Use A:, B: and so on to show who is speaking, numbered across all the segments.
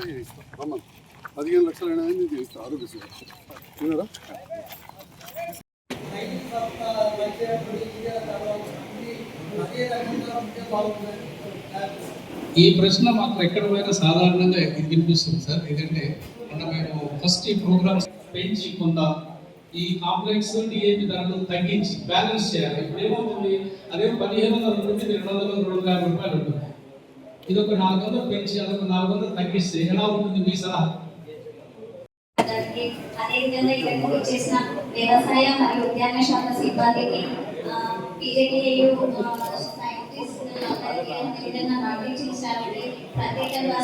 A: Apply పదిహేను లక్షలు అయినా నేను ఆరోగ్యశ్రీ. విన్నారా
B: ఈ ప్రశ్న మాకు ఎక్కడ పోయినా సాధారణంగా వినిపిస్తుంది సార్. ఎందుకంటే మొన్న మేము ఫస్ట్ ఈ ప్రోగ్రామ్స్ పెంచి కొంత ఈ కాంప్లెక్స్ డిఏపి ధరలు తగ్గించి బ్యాలెన్స్ చేయాలి. ఇప్పుడు ఏమవుతుంది? అదే పదిహేను వందల నుంచి రెండు వందల రెండు యాభై రూపాయలు ఉంటుంది. ఇది ఒక నాలుగు వందలు పెంచి అదొక నాలుగు వందలు తగ్గిస్తే ఎలా ఉంటుంది మీ సలహా?
C: అదేవిధంగా ఇక్కడికి వచ్చేసిన వ్యవసాయ మరియు ఉద్యాన శాఖ సిబ్బందికి పీజేటీయు సైంటిస్ట్ అదేవిధంగా ప్రత్యేకంగా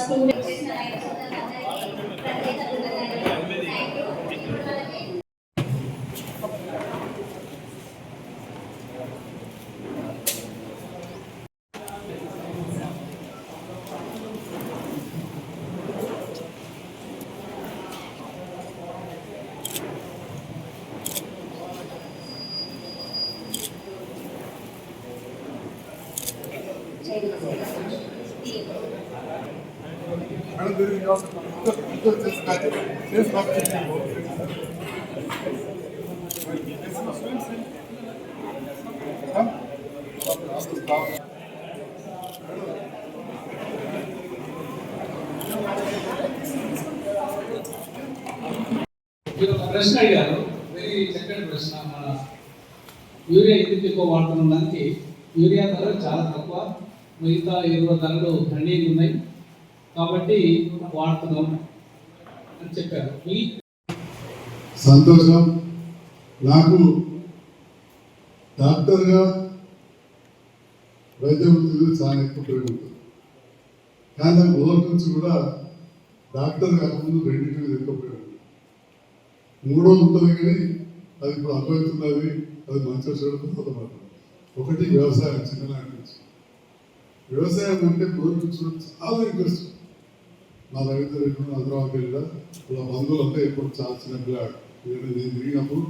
C: రైతు సోదరులందరికీ ప్రత్యేక కృతజ్ఞతలు థ్యాంక్ యూ ఇప్పుడు మనకి
A: మేడం దీనికి చేసి
B: మీరు ఒక ప్రశ్న అడిగారు వెరీ చక్కటి ప్రశ్న. మన యూరియా ఎందుకు ఎక్కువ వాడుతున్న దానికి? యూరియా ధర చాలా తక్కువ. మిగతా ఎరువుల ధరలు ఖండీలు ఉన్నాయి. కాబట్టి వాడుతున్నాం అని చెప్పారు.
A: సంతోషం. నాకు డాక్టర్గా వైద్య వృత్తిలో చాలా ఎక్కువ పెరుగుతుంది కానీ నాకు మొదటి కూడా డాక్టర్ కాకముందు రెండింటి మీద ఎక్కువ పెరుగుతుంది మూడో ఉంటుంది కానీ అది ఇప్పుడు అర్థమవుతున్నది అది మంచిగా చెడుతుందో ఒకటి వ్యవసాయం చిన్ననాటి నుంచి. వ్యవసాయం అంటే పూర్వీకులు చాలా ఇంట్రెస్ట్ మా రైతు రైతు హైదరాబాద్ వెళ్ళా ఇలా బంధువులు ఎప్పుడు చాలా చిన్న పిల్లాడు నేను తిరిగినప్పుడు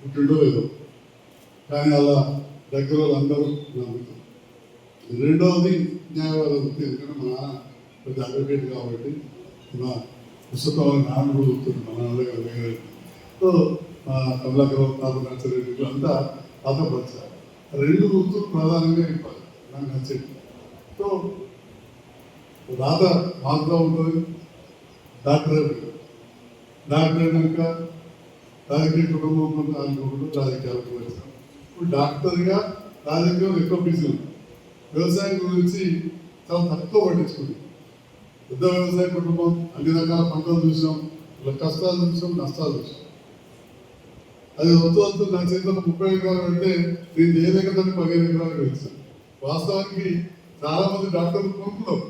A: పుట్టిండో లేదో కానీ అలా దగ్గర వాళ్ళందరూ నమ్ముతారు. రెండవది న్యాయవాద వృత్తి ఎందుకంటే మా నాన్న పెద్ద అడ్వకేట్ కాబట్టి మా పుస్తకాల నాన్న కూడా వృత్తుంది మా నాన్న వేరే. సో మా కమలాకరం తాత నచ్చలేదు అంతా ఆతపరిచారు రెండు వృత్తులు ప్రధానంగా ఇవ్వాలి నాకు నచ్చేది. సో రాధ మార్గా ఉంటుంది డాక్టర్ డాక్టర్ అయినాక రాజకీయ కుటుంబం ఆయన కుటుంబం రాజకీయాలకు వచ్చాం ఇప్పుడు డాక్టర్గా రాజకీయం ఎక్కువ బిజీ ఉంది. వ్యవసాయం గురించి చాలా తక్కువ పట్టించుకుంది. పెద్ద వ్యవసాయ కుటుంబం అన్ని రకాల పంటలు చూసాం ఇలా కష్టాలు చూసాం నష్టాలు చూసాం అది వద్దు వద్దు నా చేతిలో ముప్పై ఎకరాలు అంటే నేను చేయలేక దాన్ని పదిహేను ఎకరాలు వేస్తాను వాస్తవానికి చాలామంది డాక్టర్లు కొనుక్కున్నారు.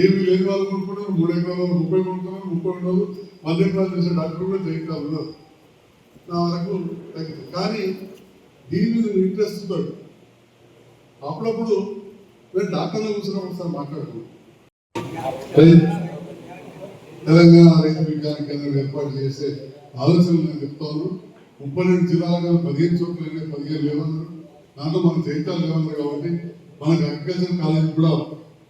A: ఏమి లేని వాళ్ళు కొనుక్కుంటారు మూడు ఎకరాలు ముప్పై కొనుక్కున్నారు ముప్పై ఉండదు మధ్య ఎకరాలు చేసే డాక్టర్ కూడా చేయగలరు ఉన్నారు నా వరకు తగ్గింది. కానీ దీని మీద ఇంట్రెస్ట్ ఉంటాడు అప్పుడప్పుడు నేను డాక్టర్లో కూర్చున్నాం సార్ మాట్లాడుతున్నాను తెలంగాణ రైతు విజ్ఞాన కేంద్రం ఏర్పాటు చేసే ఆలోచనలు నేను చెప్తాను. ముప్పై రెండు జిల్లాలుగా పదిహేను చోట్ల పదిహేను లేవన్నారు. దాంట్లో మన జైతాలు లేవన్నారు కాబట్టి మనకు అగ్రికల్చర్ కాలేజ్ కూడా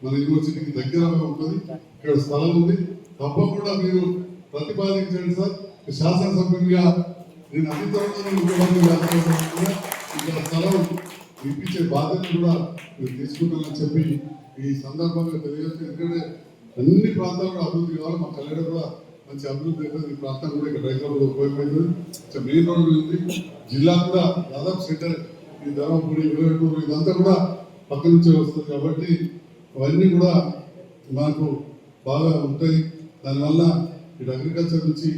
A: మన యూనివర్సిటీకి దగ్గరగా ఉంటుంది. ఇక్కడ స్థలం ఉంది. తప్పకుండా మీరు ప్రతిపాదించండి సార్. శాసనసభ్యునిగా నేను అన్ని త్వరలో ఇక్కడ స్థలం ఇప్పించే బాధ్యత కూడా మీరు తీసుకుంటానని చెప్పి ఈ సందర్భంగా తెలియజేస్తే ఎందుకంటే అన్ని ప్రాంతాలు అభివృద్ధి కావాలి. మా కళ్యాణ కూడా మంచి అభివృద్ధి అవుతుంది. ఈ ప్రాంతం కూడా ఇక్కడ రైతులు కూడా ఉపయోగపడుతుంది మెయిన్ రోడ్ ఉంది. జిల్లా కూడా దాదాపు సెంటర్. ఈ ధర్మపురి వివేకపూర్ ఇదంతా కూడా పక్క నుంచే వస్తుంది కాబట్టి అవన్నీ కూడా మాకు బాగా ఉంటాయి. దానివల్ల ఇటు అగ్రికల్చర్ నుంచి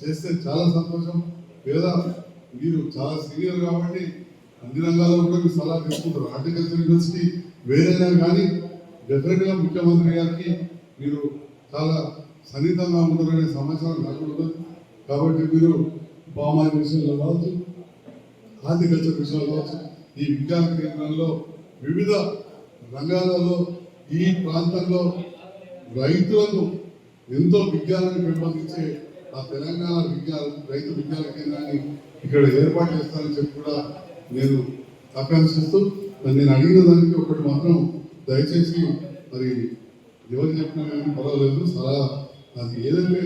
A: చేస్తే చాలా సంతోషం. లేదా మీరు చాలా సీనియర్ కాబట్టి అన్ని రంగాల్లో కూడా మీరు సలహా తీసుకుంటారు. హార్టికల్చర్ యూనివర్సిటీ వేరైనా కానీ డెఫినెట్గా ముఖ్యమంత్రి గారికి మీరు చాలా సన్నిహితంగా ఉంటారనే సమాచారం నాకు కాబట్టి మీరు పామాయిల్ విషయంలో కావచ్చు హార్టికల్చర్ విషయంలో కావచ్చు ఈ విజ్ఞాన కేంద్రంలో వివిధ రంగాలలో ఈ ప్రాంతంలో రైతులకు ఎంతో విజ్ఞానాన్ని పెంపొందించే ఆ తెలంగాణ విజ్ఞాన రైతు విజ్ఞాన కేంద్రాన్ని ఇక్కడ ఏర్పాటు చేస్తానని చెప్పి కూడా నేను ఆకాంక్షిస్తూ నేను అడిగిన దానికి ఒకటి మాత్రం దయచేసి మరి ఎవరు చెప్పినా కానీ పర్వాలేదు సలహా అది ఏదంటే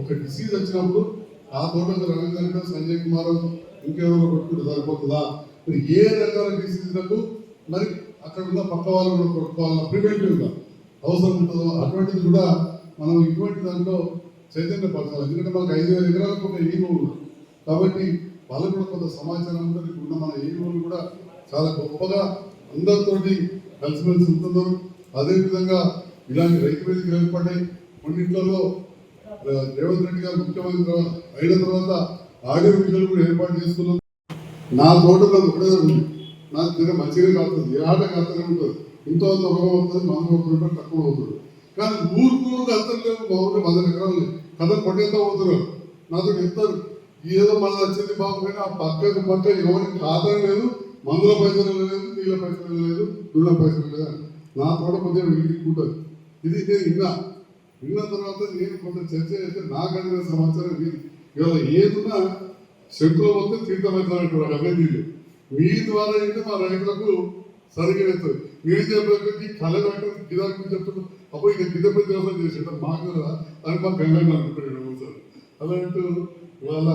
A: ఒక డిసీజ్ వచ్చినప్పుడు ఆ తోటలో రవీంద్ర సంజయ్ కుమార్ ఇంకెవరో కొట్టుకుంటే సరిపోతుందా? మరి ఏ రకాల డిసీజ్లకు మరి అక్కడ ఉన్న పక్క వాళ్ళు కూడా కొట్టుకోవాలన్న ప్రివెంటివ్గా అవసరం ఉంటుందో అటువంటిది కూడా మనం ఇటువంటి దాంట్లో చైతన్యపరచాలి ఎందుకంటే మనకు ఐదు వేల ఎకరాలకు ఒక ఈ కాబట్టి వాళ్ళకు కూడా కొంత సమాచారం ఉంటుంది. ఉన్న మన ఏ కూడా చాలా గొప్పగా అందరితోటి కలిసిమెలిసి ఉంటున్నారు. అదేవిధంగా ఇలాంటి రైతు వేదికలు ఏర్పడ్డాయి. కొన్నింట్లలో రేవంత్ రెడ్డి గారు ముఖ్యమంత్రి అయిన తర్వాత ఆడియో విజువల్ కూడా ఏర్పాటు చేసుకున్నాం నా తోటలో కూడా ఒకటే ఉంది. నాకు తిన మంచిగా కాస్తుంది ఏ ఆట కాస్తూనే ఉంటుంది? ఇంతో అంత రోగం అవుతుంది మందు అవుతుంటే తక్కువ అవుతుంది. కానీ ఊరు ఊరు అర్థం లేవు బాగుంటే పది ఎకరాలు లేవు. కథ కొట్టేస్తా పోతున్నారు నాతో చెప్తారు. ఏదో మన వచ్చింది బాబు కానీ ఆ పక్కకు పక్క ఎవరికి ఖాతా లేదు మందుల పైసలు లేదు నీళ్ళ పైసలు లేదు గుళ్ళ పైసలు లేదు అని. నా తోట కొద్దిగా వీటికి ఉంటుంది ఇది నేను విన్నా. విన్న తర్వాత నేను కొంత చర్చ చేస్తే నాకు అందిన సమాచారం ఇది. ఇవాళ ఏదున్నా శంకులో వస్తే తీర్థమవుతానంటారు అవే నీళ్ళు మీ ద్వారా అయితే మా రైతులకు సరిగ్గా వెళ్తుంది మీరు చెప్పేది కళ పెట్టడం గిదాకు చెప్తున్నాం. అప్పుడు ఇక గిద పెద్ద వ్యవసాయం చేసేట మాకు కదా అని మా గంగా అనుకుంటున్నాడు సార్ అలాంటి ఇవాళ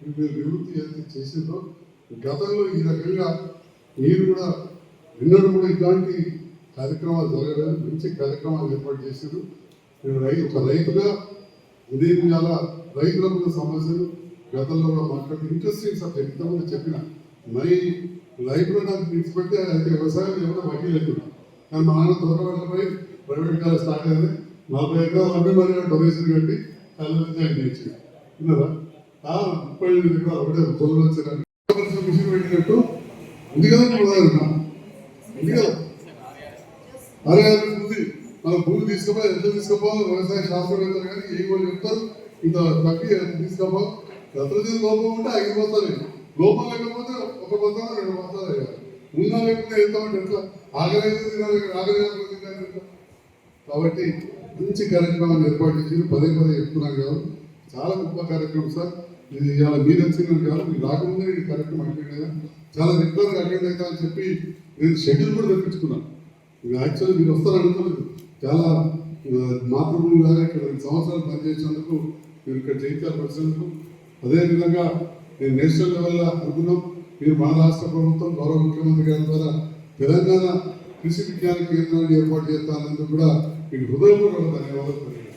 A: మీరు నివృత్తి ఏదైతే చేసిందో గతంలో ఈ రకంగా మీరు కూడా ఎన్నడూ కూడా ఇలాంటి కార్యక్రమాలు జరగలేదు మంచి కార్యక్రమాలు ఏర్పాటు చేశారు నేను రైతు ఒక రైతుగా ఉదయం చాలా రైతులకు సమస్యలు గతంలో కూడా మాట్లాడి ఇంట్రెస్టింగ్ సబ్జెక్ట్ ఇంతకుముందు చెప్పిన మరి లైఫ్లో నాకు తీసుకుంటే అయితే వ్యవసాయం ఎవరో వకీల్ అవుతున్నా కానీ మా నాన్న తోటపడిపోయి ప్రైవేట్ కాలేజ్ స్టార్ట్ అయింది. నలభై ఐదు అమ్మి మరి డొనేషన్ కట్టి కాలేజ్ జాయిన్ చేసి విన్నారా? ముప్పై ఐదు ఎకరాలు ఒకటే తొమ్మిది వచ్చిన మిషన్ పెట్టినట్టు ఉంది కదా ఉదాహరణ ఉంది కదా అరే అది ఉంది. మన భూమి తీసుకోపో ఎంత తీసుకోపోవాలి వ్యవసాయ శాస్త్రవేత్తలు కానీ ఏ వాళ్ళు చెప్తారు? ఇంత తగ్గి ఎంత తీసుకోపోవాలి గతజన లోపం ఉంటే ఆగిపోతారు. లోపల లేకపోతే ఒక బతాలు రెండు బతాలు అయ్యారు ఉన్నా లేకపోతే ఎంత ఉంటే ఎట్లా ఆగలేదు తినాలి ఆగలేదు తినాలి ఎట్లా? కాబట్టి మంచి కార్యక్రమాన్ని ఏర్పాటు చేసి పదే పదే చెప్తున్నాను కాదు చాలా గొప్ప కార్యక్రమం సార్. ఇది ఇవాళ మీరు వచ్చిందని కాదు మీరు రాకముందే ఈ కార్యక్రమం అటెండ్ అయ్యా చాలా రెగ్యులర్గా అటెండ్ అవుతా అని చెప్పి నేను షెడ్యూల్ కూడా తెప్పించుకున్నాను ఇది యాక్చువల్లీ మీరు వస్తారనుకోలేదు చాలా ఆ, మాతృభూమి ఇక్కడ రెండు సంవత్సరాలు పనిచేసినందుకు మీరు ఇక్కడ జయించాల్సి వచ్చినందుకు అదేవిధంగా నేను నేషనల్ లెవెల్లో అనుకున్నాం మీరు మన రాష్ట్ర ప్రభుత్వం గౌరవ ముఖ్యమంత్రి గారి ద్వారా తెలంగాణ కృషి విజ్ఞాన కేంద్రాన్ని ఏర్పాటు చేస్తానందుకు కూడా మీకు హృదయపూర్వక ధన్యవాదాలు